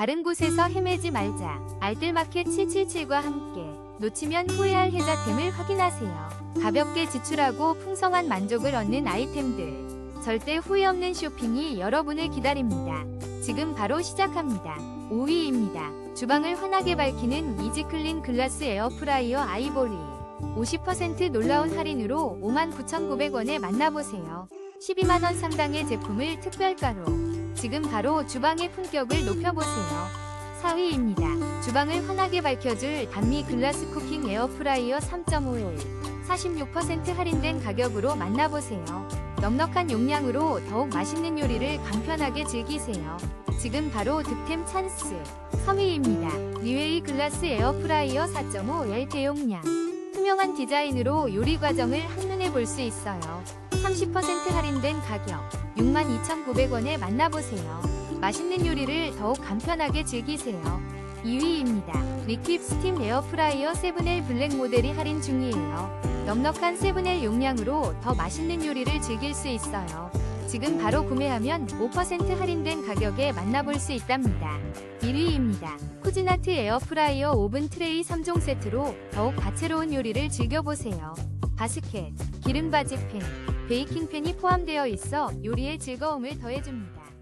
다른 곳에서 헤매지 말자. 알뜰마켓 777과 함께 놓치면 후회할 혜자템을 확인하세요. 가볍게 지출하고 풍성한 만족을 얻는 아이템들. 절대 후회 없는 쇼핑이 여러분을 기다립니다. 지금 바로 시작합니다. 5위입니다. 주방을 환하게 밝히는 이지클린 글라스 에어프라이어 아이보리. 50% 놀라운 할인으로 59,900원에 만나보세요. 12만원 상당의 제품을 특별가로. 지금 바로 주방의 품격을 높여보세요. 4위입니다. 주방을 환하게 밝혀줄 단미 글라스 쿠킹 에어프라이어 3.5일 46% 할인된 가격으로 만나보세요. 넉넉한 용량으로 더욱 맛있는 요리를 간편하게 즐기세요. 지금 바로 득템 찬스. 3위입니다. 뉴웨이 글라스 에어프라이어 4.5L 대용량. 투명한 디자인으로 요리 과정을 한눈에 볼 수 있어요. 30% 할인된 가격 62,900원에 만나보세요. 맛있는 요리를 더욱 간편하게 즐기세요. 2위입니다. 리퀴드 스팀 에어프라이어 7L 블랙 모델이 할인 중이에요. 넉넉한 7L 용량으로 더 맛있는 요리를 즐길 수 있어요. 지금 바로 구매하면 5% 할인된 가격에 만나볼 수 있답니다. 1위입니다. 쿠지나트 에어프라이어 오븐 트레이 3종 세트로 더욱 다채로운 요리를 즐겨보세요. 바스켓, 기름 바지팬, 베이킹팬이 포함되어 있어 요리의 즐거움을 더해줍니다.